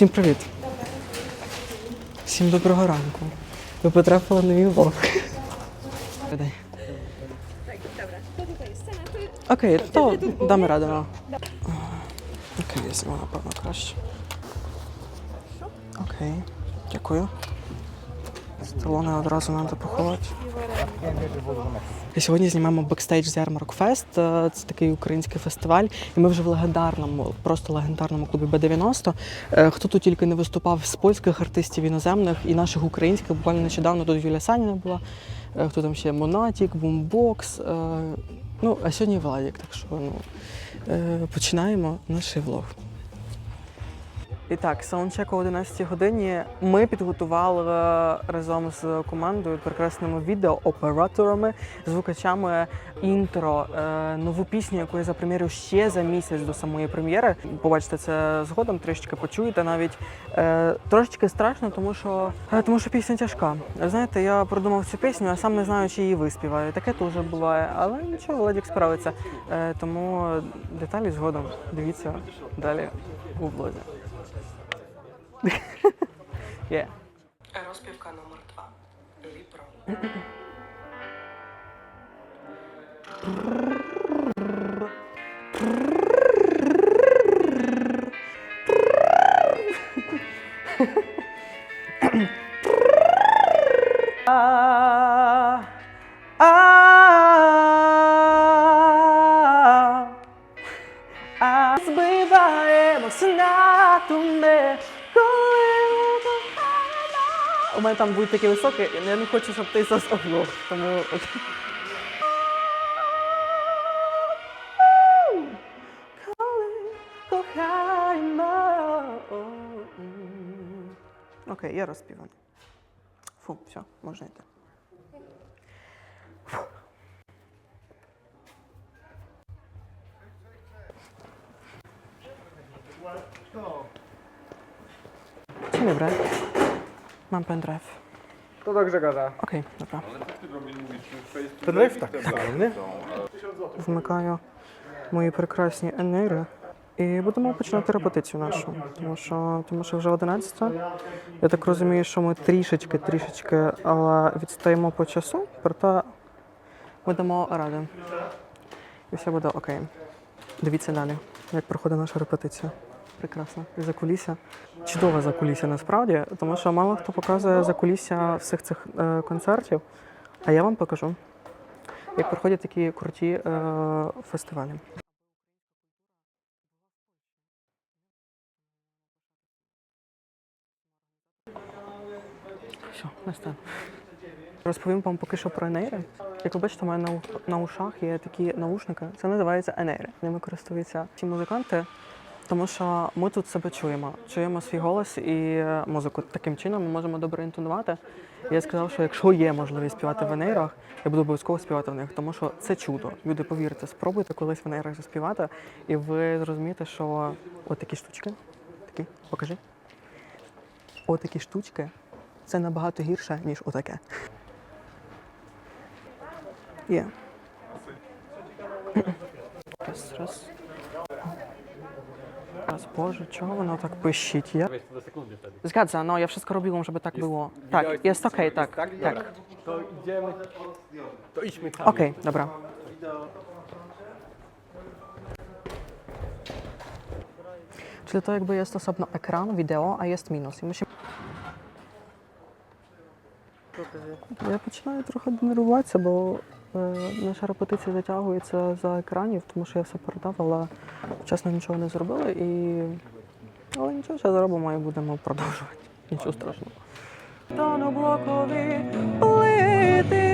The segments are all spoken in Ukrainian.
Всім привіт. Всім доброго ранку. Ви потрапили на мій влог. Окей, то даме раду. Окей, я зніму, напевно, краще. Окей, дякую. Сталони одразу треба поховати. Сьогодні знімаємо бекстейдж з Ярмарок Фест. Е, Це такий український фестиваль. І ми вже в легендарному, просто легендарному клубі Б90. Е, Хто тут тільки не виступав з польських артистів іноземних і наших українських. Буквально нещодавно тут Юлія Саніна була. Е, Хто там ще Монатік, Бумбокс. Ну, а сьогодні Владік. Так що ну, починаємо наш влог. І так, саундчек о 11 годині ми підготували разом з командою прекрасними відеооператорами, звукачами інтро, е, нову пісню, яку я запрем'єрю ще за місяць до самої прем'єри. Побачите це згодом, трішечки почуєте навіть. Е, Трошечки страшно, тому що, е, тому що пісня тяжка. Знаєте, я продумав цю пісню, а сам не знаю, чи її виспіваю. Таке теж буває, але нічого, Владик справиться. Е, Тому деталі згодом. Дивіться далі у влозі. Є. Розпівка номер два. Ліпро. Там будуть такі високі, і я не хочу, щоб ти заsoglо. Тому. Окей, я розпівана. Фу, все, можна йти. Mam pendrive. To do Grzegorza. Okej, dobra. Ten live tak nie? Вмикаю мої прекрасні енери. І будемо починати репетицію нашу, тому що, тому що вже 11. Я так розумію, що ми трішечки, трішечки але відстаємо по часу, проте ми дамо ради. І все буде окей. Дивіться далі, як проходить наша репетиція. Прекрасно. І закулісся. Чудове закулісся насправді, тому що мало хто показує закулісся всіх цих е, концертів. А я вам покажу, як проходять такі круті е, фестивалі. Все, настав. Розповім вам поки що про енейри. Як ви бачите, у мене на, на ушах є такі наушники. Це називається енейри. Ними користуються всі музиканти, тому що ми тут себе чуємо. Чуємо свій голос і е, музику. Таким чином ми можемо добре інтонувати. Я сказав, що якщо є можливість співати в енейрах, я буду обов'язково співати в них, тому що це чудо. Люди, повірте, спробуйте колись в енейрах заспівати, і ви зрозумієте, що от такі штучки, такі, покажи. От такі штучки це набагато гірше, ніж отаке. Є. Раз, раз. Teraz Boże, czemu ono tak błyścić? Ja... Zgadza, no ja wszystko robiłam, żeby tak było. Tak, jest okej, tak. Tak? Tak. To idziemy. To idźmy tam. Okej, dobra. Czyli to jakby jest osobno ekran, wideo, a jest minus. I my. Ja zaczynaję trochę denerwować, bo наша репетиція затягується за екранів, тому що я все передав, але чесно нічого не зробили. І... Але нічого, ще зробимо і будемо продовжувати. Нічого страшного. Тону блокові плити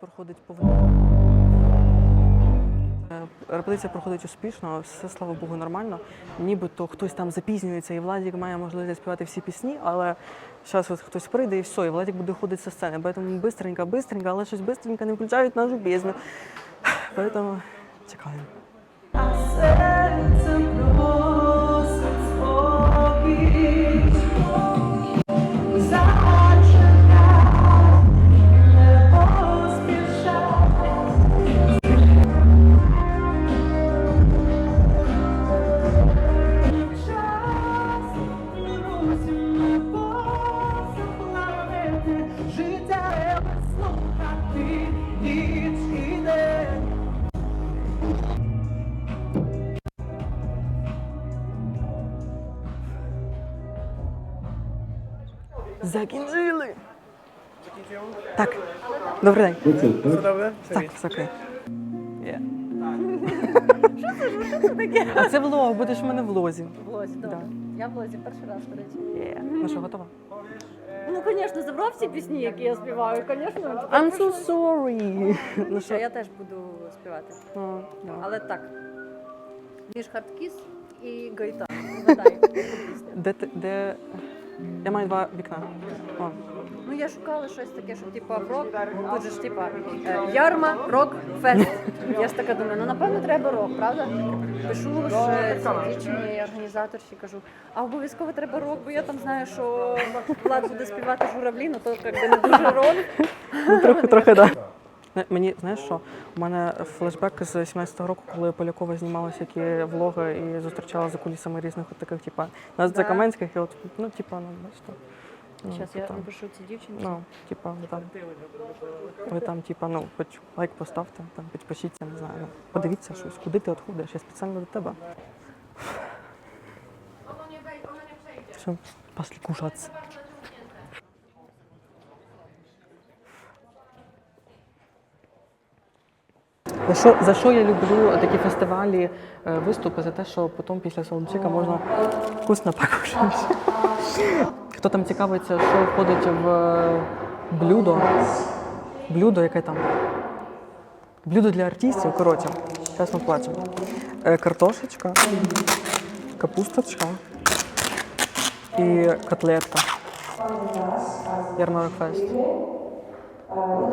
проходить повно. Е, репетиція проходить успішно, все слава Богу, нормально. Нібито хтось там запізнюється, і Владік має можливість співати всі пісні, але зараз от хтось прийде і все, і Владік буде ходити зі сцени. Тому бистренько, бистренько, але щось бистренько не включають нашу пісню. Тому чекаємо. Серце просить спокій, Закінчили! Так, добрий день. Все добре? Так, все окей. Є. А це влог, будеш в мене в влозі. В Лозі, добре. Я в Лозі перший раз, до речі. Є. Ну що, готова? Ну, звісно, забрав всі пісні, які я співаю, звісно. I'm so sorry. Ну Що що? я теж буду співати. Ну, да. Але так. Між хардкіс і гайта. Вгадай, яку пісню. Де ти, де... Я маю два вікна. О. Ну, я шукала щось таке, що типа в рок. Тут же ж типа е, ярма, рок, фест. Я ж така думаю, ну напевно треба рок, правда? Пишу ж цій дівчині, організаторші, кажу, а обов'язково треба рок, бо я там знаю, що Влад буде співати журавлі, ну то якби не дуже рок. Ну, трохи, трохи, так. Да. Мені, знаєш що, у мене флешбек з 17-го року, коли Полякова знімала всякі влоги і зустрічала за кулісами різних от таких, типа, нас Да. за Каменських, і от, ну, типа, ну, бачите. Ну, я типа, напишу цій дівчині. Ну, типа, ви там, ви там, типа, ну, хоч лайк поставте, там, підпишіться, не знаю. Ну, подивіться щось, куди ти отходиш, я спеціально до тебе. Все, пошли кушаться. Що, за що я люблю такі фестивалі, е, виступи, за те, що потім після Соломчика можна вкусно покушати. Хто там цікавиться, що входить в е, блюдо? Блюдо, яке там? Блюдо для артистів, коротше. Зараз ми плачемо. Е, Картошечка, капусточка і котлетка. Ярмарок фест.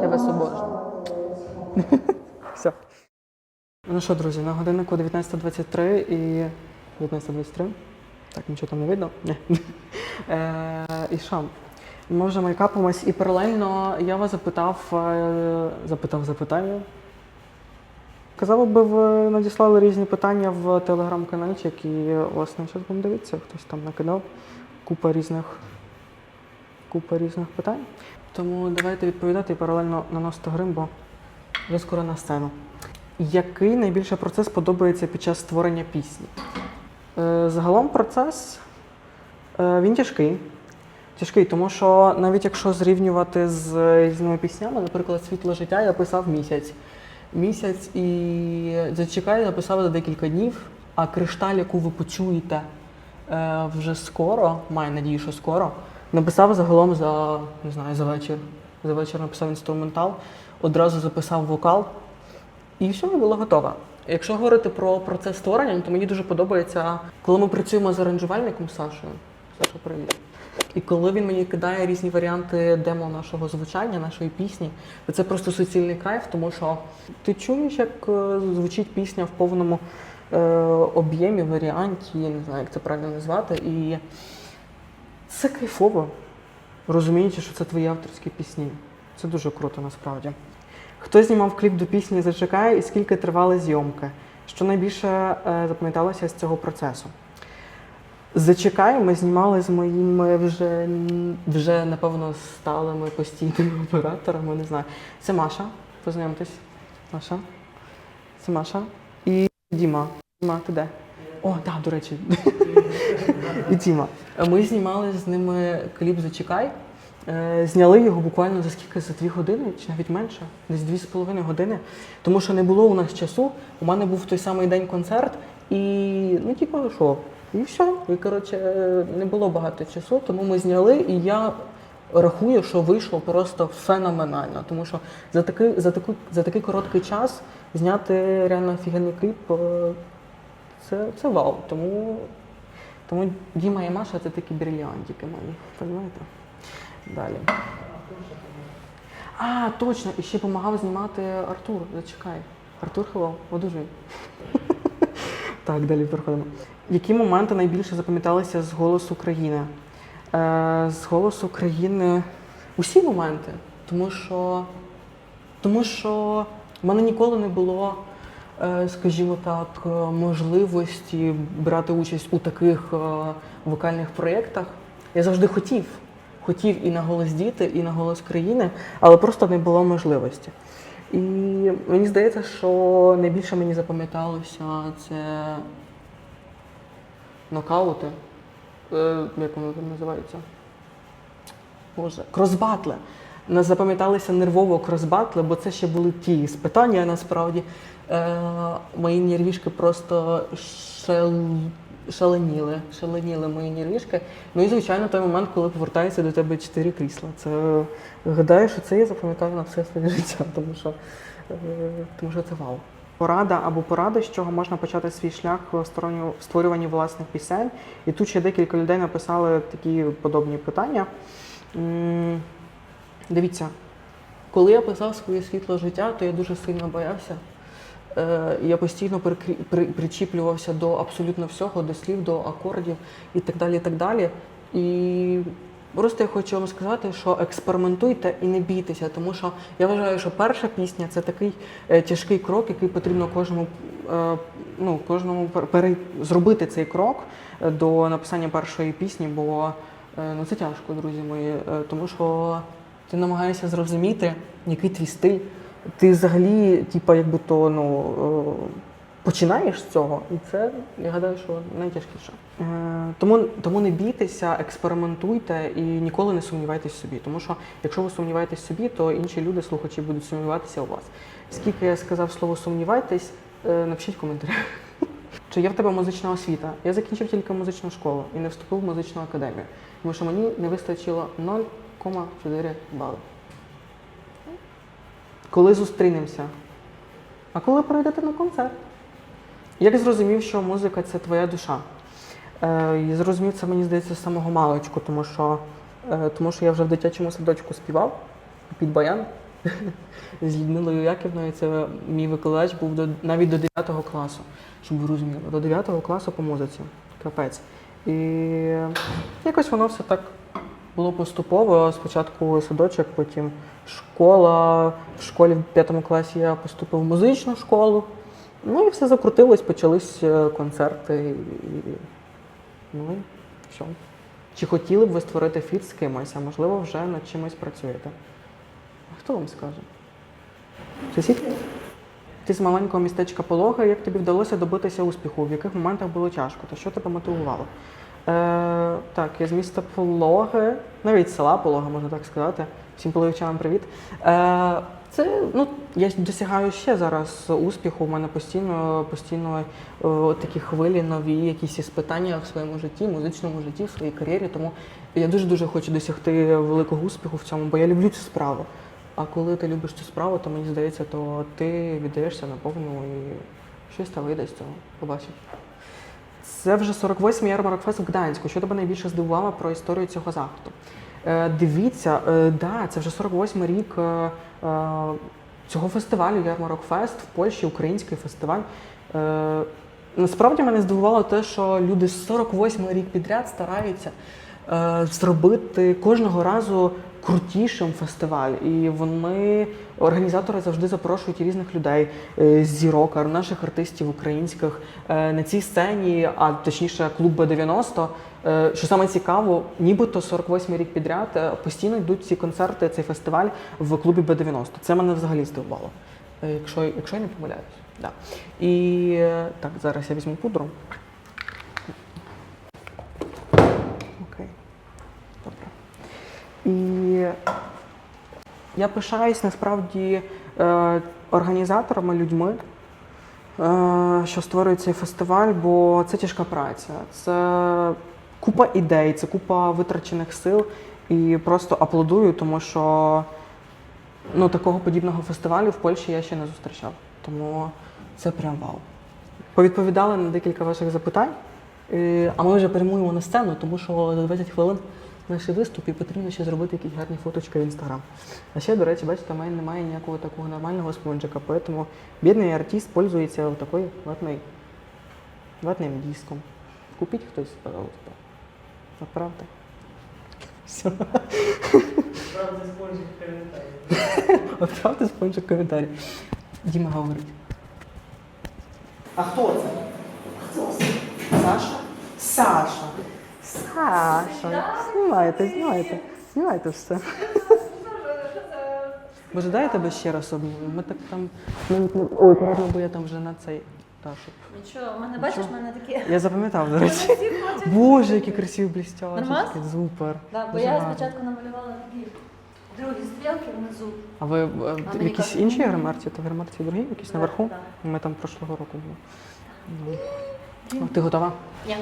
Я вас обожнюю. Ну що, друзі, на годиннику 19.23 і 19.23. Так, нічого там не видно. Ні. Е, і що? Ми вже майкапимось, і паралельно я вас запитав, е, запитав запитання. Казав, аби ви надіслали різні питання в телеграм-канальчик, і власне зараз будемо дивитися, хтось там накидав купа різних, купа різних питань. Тому давайте відповідати і паралельно наносити грим, бо вже скоро на сцену. Який найбільше процес подобається під час створення пісні? Е, Загалом процес е, він тяжкий. Тяжкий, тому що навіть якщо зрівнювати з різними піснями, наприклад, світло життя я писав місяць. Місяць і зачекай, написав за декілька днів, а кришталь, яку ви почуєте е, вже скоро, маю надію, що скоро, написав загалом за не знаю, за вечір. За вечір написав інструментал, одразу записав вокал, і все, і було готово. Якщо говорити про процес створення, то мені дуже подобається, коли ми працюємо з аранжувальником Сашою. Саша, привіт. І коли він мені кидає різні варіанти демо нашого звучання, нашої пісні, то це просто суцільний кайф, тому що ти чуєш, як е, звучить пісня в повному е, об'ємі, варіанті, я не знаю, як це правильно назвати. І це кайфово, розуміючи, що це твої авторські пісні. Це дуже круто насправді. Хто знімав кліп до пісні Зачекай і скільки тривали зйомки? Що найбільше е, запам'яталося з цього процесу? Зачекай, ми знімали з моїми вже, вже напевно, сталими постійними операторами, не знаю. Це Маша, познайомтесь. Маша. Це Маша. І Діма. Діма, ти де? О, так, да, до речі. І Діма. Ми знімали з ними кліп Зачекай. Е, Зняли його буквально за скільки? За дві години, чи навіть менше, десь дві з половиною години. Тому що не було у нас часу. У мене був той самий день концерт, і ну, типу, що? І все. І коротше, не було багато часу, тому ми зняли, і я рахую, що вийшло просто феноменально. Тому що за такий, за таку, за такий короткий час зняти реально офігенний кліп е, це, це вау. Тому, тому Діма і Маша це такі брильянтики мої. Розумієте? Далі. А, точно, і ще допомагав знімати Артур. Зачекай. Артур Хеллоу, одужуй. так, далі переходимо. Які моменти найбільше запам'яталися з голосу країни? Е, з голосу країни усі моменти. Тому що, тому що в мене ніколи не було, е, скажімо так, можливості брати участь у таких е, вокальних проєктах. Я завжди хотів. Хотів і на голос діти, і на голос країни, але просто не було можливості. І мені здається, що найбільше мені запам'яталося це нокаути. Е, як воно там називається? Боже, кросбатли. Нас запам'яталися нервово кросбатли, бо це ще були ті спитання насправді. Е, мої нервішки просто шел... шаленіли, шаленіли мої нервішки. Ну і звичайно той момент, коли повертається до тебе чотири крісла. Це гадаю, що це я запам'ятаю на все своє життя, тому що, е, тому що це вау. Порада або порада, з чого можна почати свій шлях в створюванні власних пісень. І тут ще декілька людей написали такі подобні питання. Дивіться, коли я писав своє світло життя, то я дуже сильно боявся. Е, Я постійно причіплювався до абсолютно всього, до слів, до акордів і так далі. І так далі. І просто я хочу вам сказати, що експериментуйте і не бійтеся, тому що я вважаю, що перша пісня це такий е, тяжкий крок, який потрібно кожному, е, ну, кожному зробити цей крок до написання першої пісні, бо ну, це тяжко, друзі мої, тому що ти намагаєшся зрозуміти, який твій стиль. Ти взагалі, типа, якби то ну, е, починаєш з цього, і це, я гадаю, що найтяжкіше. Е, Тому, тому не бійтеся, експериментуйте і ніколи не сумнівайтесь в собі. Тому що якщо ви сумніваєтесь в собі, то інші люди, слухачі, будуть сумніватися у вас. Скільки я сказав слово сумнівайтесь, е, напишіть в коментарях. Чи є в тебе музична освіта? Я закінчив тільки музичну школу і не вступив в музичну академію, тому що мені не вистачило 0,4 бали. Коли зустрінемося? А коли прийдете на концерт? Як зрозумів, що музика це твоя душа? Е, і зрозумів це, мені здається, з самого маличку, тому що, е, тому що я вже в дитячому садочку співав під баян з Людмилою Яківною. Це мій викладач був до, навіть до 9 класу, щоб ви розуміли. До 9 класу по музиці. Капець. І якось воно все так було поступово. Спочатку садочок, потім школа. В школі в п'ятому класі я поступив в музичну школу. Ну і все закрутилось, почались е, концерти. І, ну і все. Чи хотіли б ви створити фіт з кимось, а можливо вже над чимось працюєте? Хто вам скаже? Сусід? Ти з маленького містечка Полога, як тобі вдалося добитися успіху? В яких моментах було тяжко? Та що тебе мотивувало? Е, так, я з міста Пологи, навіть села Полога, можна так сказати. Всім половичанам привіт. Е, це ну, я досягаю ще зараз успіху. У мене постійно, постійно е, такі хвилі, нові якісь іспитання в своєму житті, музичному житті, в своїй кар'єрі. Тому я дуже дуже хочу досягти великого успіху в цьому, бо я люблю цю справу. А коли ти любиш цю справу, то мені здається, то ти віддаєшся наповну і щось там вийде з цього. Побачиш. Це вже 48-й ярмарок фест в Гданську. Що тебе найбільше здивувало про історію цього заходу? Е, дивіться, е, да, це вже 48-й рік е, е, цього фестивалю Ярмарок Фест в Польщі, український фестиваль. Е, насправді мене здивувало те, що люди 48-й рік підряд стараються е, зробити кожного разу крутішим фестиваль. І вони, організатори завжди запрошують різних людей, е, зірок, наших артистів українських е, на цій сцені, а точніше клуб Б90. Е, Що саме цікаво, нібито 48 рік підряд е, постійно йдуть ці концерти, цей фестиваль в клубі Б90. Це мене взагалі здивувало, е, якщо, якщо я не помиляюсь. Да. І е, так, зараз я візьму пудру. Окей. Добре. І я пишаюсь насправді е, організаторами, людьми, е, що створюють цей фестиваль, бо це тяжка праця. Це купа ідей, це купа витрачених сил. І просто аплодую, тому що ну, такого подібного фестивалю в Польщі я ще не зустрічав. Тому це прям вау. Повідповідали на декілька ваших запитань, е, а ми вже прямуємо на сцену, тому що за 20 хвилин наші виступ і потрібно ще зробити якісь гарні фоточки в інстаграм. А ще, до речі, бачите, в мене немає ніякого такого нормального спонжика, тому бідний артист пользується такою ватною, ватним диском. Купіть хтось, пожалуйста. Отправте. Все. Отправте спонжик в коментарі. Діма говорить. А хто це? Хто це? Саша? Саша. Саша. Знімайте, знімайте. Знімайте все. Може, дай я тебе ще раз обніму? Ми так там. навіть не- Ой, правильно, бо я там вже на цей. Та, щоб- Нічого, в мене бачиш, в мене такі. Я запам'ятав, до речі. Боже, які красиві блістяшки. Нормас? Супер. Да, бо Дуже я гарно. спочатку намалювала такі другі стрілки внизу. А ви е, мені якісь кажуть, інші ну, гримарці? То гримарці другі, якісь наверху? Так, Ми там прошлого року були. Ну. Ти готова? Ні.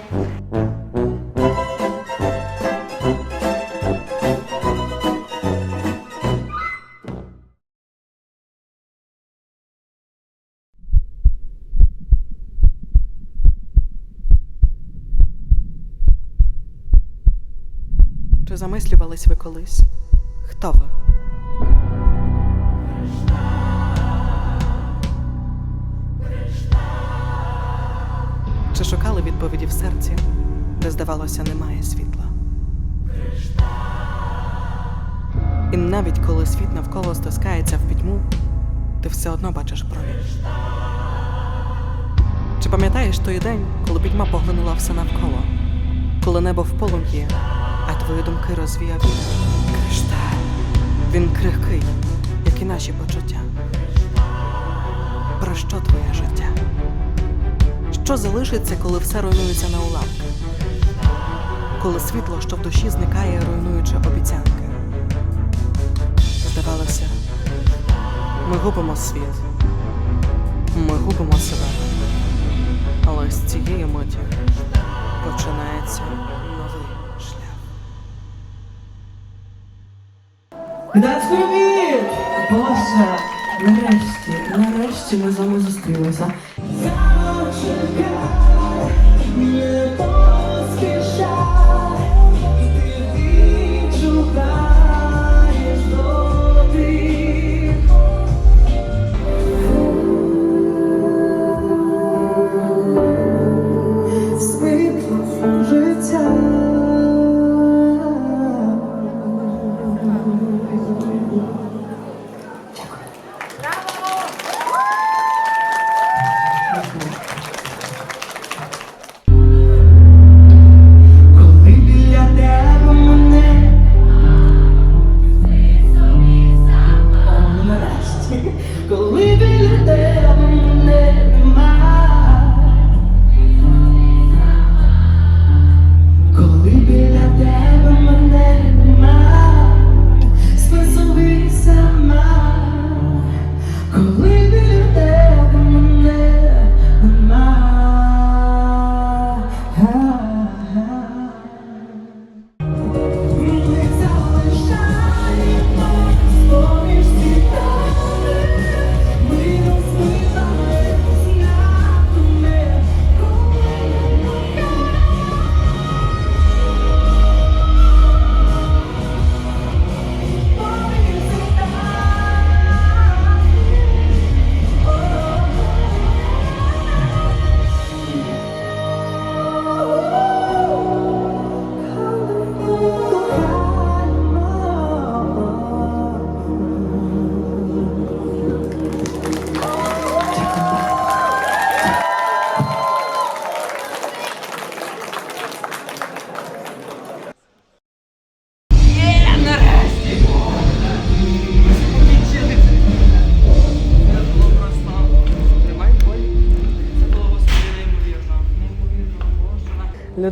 Чи замислювались ви колись? Хто ви? Чи шукали відповіді в серці, де здавалося, немає світла? І навіть коли світ навколо стискається в пітьму, ти все одно бачиш промінь. Чи пам'ятаєш той день, коли пітьма поглинула все навколо? Коли небо в полум'ї, твої думки розвіяв. Кришталь. Він крихкий, як і наші почуття. Про що твоє життя? Що залишиться, коли все руйнується на уламки? Коли світло, що в душі зникає, руйнуючи обіцянки. Здавалося, ми губимо світ, ми губимо себе. Але з цієї миті починається Гданськ, привіт! Боже, нарешті, нарешті ми з вами зустрілися.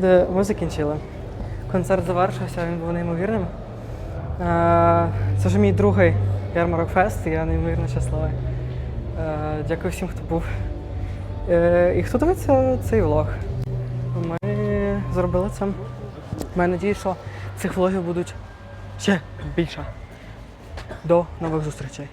Люди, ми закінчили. Концерт завершився, він був неймовірним. Е, Це вже мій другий ярмарок фест, я неймовірно щасливий. Е, Дякую всім, хто був. Е, І хто дивиться цей влог. Ми зробили це. Маю надію, що цих влогів будуть ще більша. До нових зустрічей.